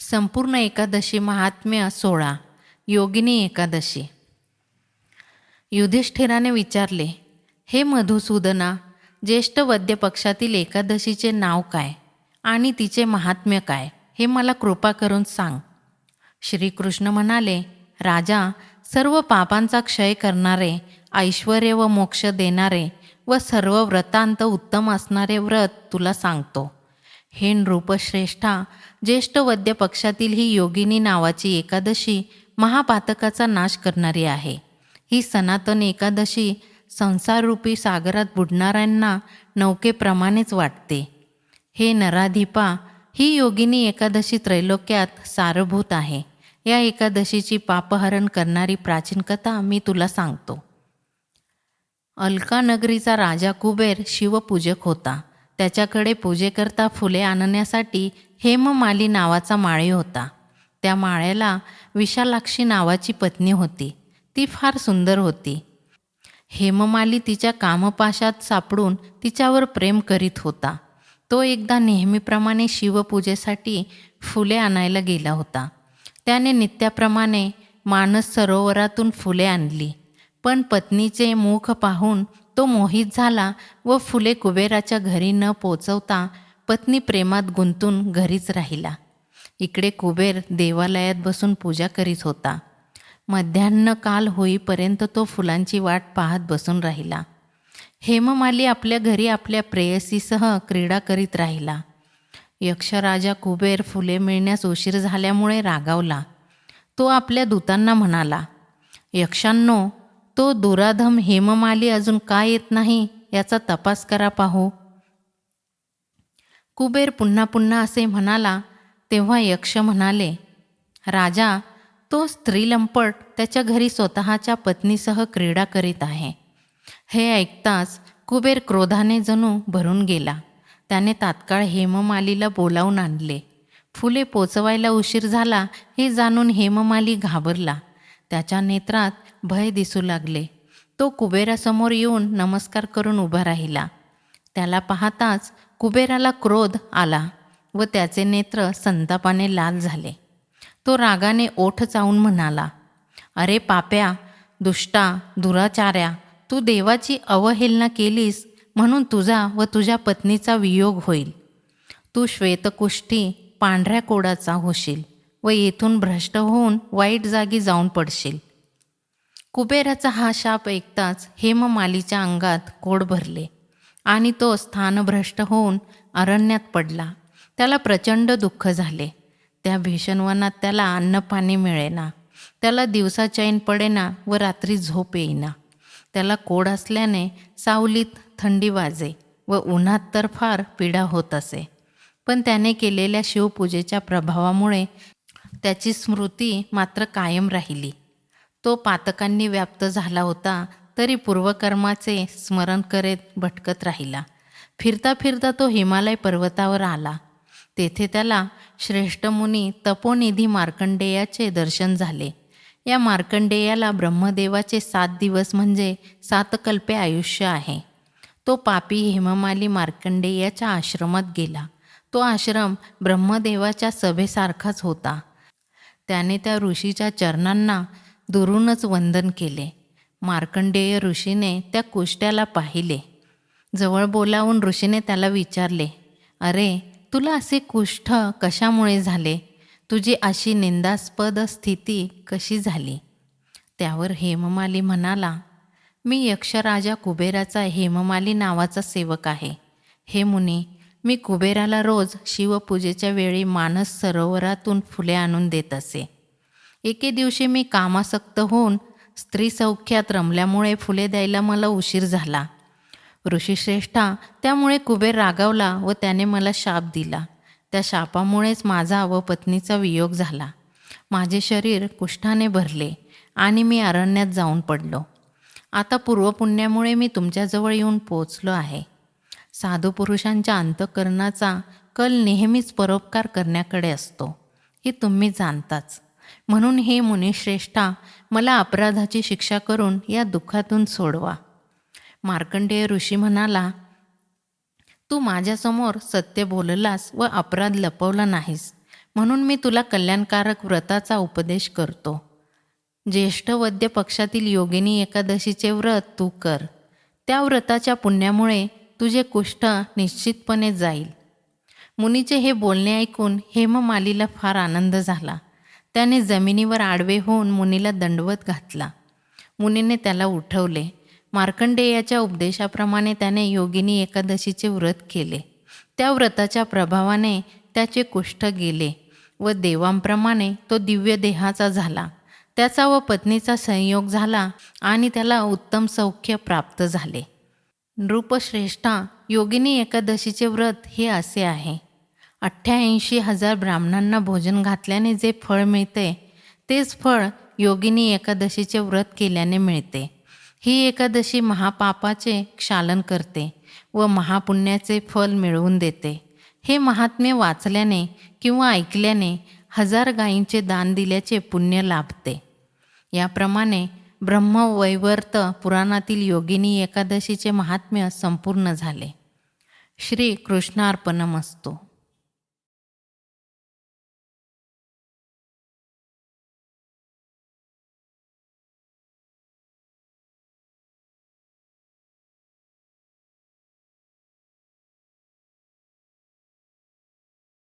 संपूर्ण एकादशी महात्म्य सोळा योगिनी एकादशी. युधिष्ठिराने विचारले हे मधुसूदना ज्येष्ठ वद्य पक्षातील एकादशीचे नाव काय आणि तिचे महात्म्य काय हे मला कृपा करून सांग. श्रीकृष्ण म्हणाले राजा सर्व पापांचा क्षय करणारे ऐश्वर व मोक्ष देणारे व सर्व व्रतांत उत्तम असणारे व्रत तुला सांगतो. हेन रूपश्रेष्ठा ज्येष्ठ वद्य पक्षातील ही योगिनी नावाची एकादशी महापातकाचा नाश करणारी आहे. ही सनातन एकादशी संसाररूपी सागरात बुडणाऱ्यांना नौकेप्रमाणेच वाटते. हे नराधिपा ही योगिनी एकादशी त्रैलोक्यात सारभूत आहे. या एकादशीची पापहरण करणारी प्राचीन कथा मी तुला सांगतो. अलकानगरीचा राजा कुबेर शिवपूजक होता. त्याच्याकडे पूजेकरता फुले आणण्यासाठी हेममाली नावाचा माळी होता. त्या माळ्याला विशालाक्षी नावाची पत्नी होती. ती फार सुंदर होती. हेममाली तिच्या कामपाशात सापडून तिच्यावर प्रेम करीत होता. तो एकदा नेहमीप्रमाणे शिवपूजेसाठी फुले आणायला गेला होता. त्याने नित्याप्रमाणे मानस सरोवरातून फुले आणली. पण पत्नीचे मुख पाहून तो मोहित झाला व फुले कुबेराच्या घरी न पोचवता पत्नी प्रेमात गुंतून घरीच राहिला. इकडे कुबेर देवालयात बसून पूजा करीत होता. मध्यान्न काल होईपर्यंत तो फुलांची वाट पाहत बसून राहिला. हेममाली आपल्या घरी आपल्या प्रेयसीसह क्रीडा करीत राहिला. यक्षराजा कुबेर फुले मिळण्यास उशीर झाल्यामुळे रागावला. तो आपल्या दूतांना म्हणाला यक्षांनो तो दुराधम हेममाली अजून का येत नाही याचा तपास करा पाहू. कुबेर पुन्हा पुन्हा असे म्हणाला तेव्हा यक्ष म्हणाले राजा तो स्त्रीलंपट त्याच्या घरी स्वतःच्या पत्नीसह क्रीडा करीत आहे. हे ऐकताच कुबेर क्रोधाने जणू भरून गेला. त्याने तात्काळ हेममालीला बोलावून आणले. फुले पोचवायला उशीर झाला हे जाणून हेममाली घाबरला. त्याच्या नेत्रात भय दिसू लागले. तो कुबेरासमोर येऊन नमस्कार करून उभा राहिला. त्याला पाहताच कुबेराला क्रोध आला व त्याचे नेत्र संतापाने लाल झाले. तो रागाने ओठ चावून म्हणाला अरे पाप्या दुष्टा दुराचार्या तू देवाची अवहेलना केलीस म्हणून तुझा व तुझ्या पत्नीचा वियोग होईल. तू श्वेतकुष्ठी पांढऱ्या कोडाचा होशील व येथून भ्रष्ट होऊन वाईट जागी जाऊन पडशील. कुबेराचा हा शाप ऐकताच हेममालीच्या अंगात कोड भरले आणि तो स्थानभ्रष्ट होऊन अरण्यात पडला. त्याला प्रचंड दुःख झाले. त्या भीषणवनात त्याला अन्नपाणी मिळेना. त्याला दिवसा चैन पडेना व रात्री झोप येईना. त्याला कोड असल्याने सावलीत थंडी वाजे व उन्हात तर फार पीडा होत असे. पण त्याने केलेल्या शिवपूजेच्या प्रभावामुळे त्याची स्मृती मात्र कायम राहिली. तो पातकांनी व्याप्त झाला होता तरी पूर्वकर्माचे स्मरण करीत भटकत राहिला. फिरता फिरता तो हिमालय पर्वतावर आला. तेथे त्याला श्रेष्ठ मुनी तपोनिधी मार्कंडेयाचे दर्शन झाले. या मार्कंडेयाला ब्रह्मदेवाचे सात दिवस म्हणजे सातकल्पे आयुष्य आहे. तो पापी हेममाली मार्कंडेयाच्या आश्रमात गेला. तो आश्रम ब्रह्मदेवाच्या सभेसारखाच होता. त्याने त्या ऋषीच्या चरणांना दुरूनच वंदन केले. मार्कंडेय ऋषीने त्या कुष्ट्याला पाहिले. जवळ बोलावून ऋषीने त्याला विचारले अरे तुला असे कुष्ठ कशामुळे झाले? तुझी अशी निंदास्पद स्थिती कशी झाली? त्यावर हेममाली म्हणाला मी यक्षराजा कुबेराचा हेममाली नावाचा सेवक आहे. हे मुनी मी कुबेराला रोज शिवपूजेच्या वेळी मानस सरोवरातून फुले आणून देत असे. एके दिवशी मी कामासक्त होऊन स्त्री सौख्यात रमल्यामुळे फुले द्यायला मला उशीर झाला. ऋषीश्रेष्ठा त्यामुळे कुबेर रागावला व त्याने मला शाप दिला. त्या शापामुळेच माझा व पत्नीचा वियोग झाला. माझे शरीर कुष्ठाने भरले आणि मी अरण्यात जाऊन पडलो. आता पूर्वपुण्यामुळे मी तुमच्याजवळ येऊन पोचलो आहे. साधू पुरुषांच्या अंतकरणाचा कल नेहमीच परोपकार करण्याकडे असतो हे तुम्ही जाणताच. म्हणून हे मुनिश्रेष्ठा मला अपराधाची शिक्षा करून या दुःखातून सोडवा. मार्कंडेय ऋषी म्हणाला तू माझ्यासमोर सत्य बोललास व अपराध लपवला नाहीस म्हणून मी तुला कल्याणकारक व्रताचा उपदेश करतो. ज्येष्ठ वद्य पक्षातील योगिनी एकादशीचे व्रत तू कर. त्या व्रताच्या पुण्यामुळे तुझे कुष्ठ निश्चितपणे जाईल. मुनीचे हे बोलणे ऐकून हेममालीला फार आनंद झाला. त्याने जमिनीवर आडवे होऊन मुनीला दंडवत घातला. मुनीने त्याला उठवले. मार्कंडेयाच्या उपदेशाप्रमाणे त्याने योगिनी एकादशीचे व्रत केले. त्या व्रताच्या प्रभावाने त्याचे कुष्ठ गेले व देवांप्रमाणे तो दिव्य देहाचा झाला. त्याचा व पत्नीचा संयोग झाला आणि त्याला उत्तम सौख्य प्राप्त झाले. नृपश्रेष्ठा योगिनी एकादशीचे व्रत हे असे आहे. अठ्ठ्याऐंशी हजार ब्राह्मणांना भोजन घातल्याने जे फळ मिळते तेच फळ योगिनी एकादशीचे व्रत केल्याने मिळते. ही एकादशी महापापाचे क्षालन करते व महापुण्याचे फल मिळवून देते. हे महात्म्य वाचल्याने किंवा ऐकल्याने हजार गायींचे दान दिल्याचे पुण्य लाभते. याप्रमाणे ब्रह्मवैवर्त पुराणातील योगिनी एकादशीचे महात्म्य संपूर्ण झाले. श्री कृष्णार्पणमस्तू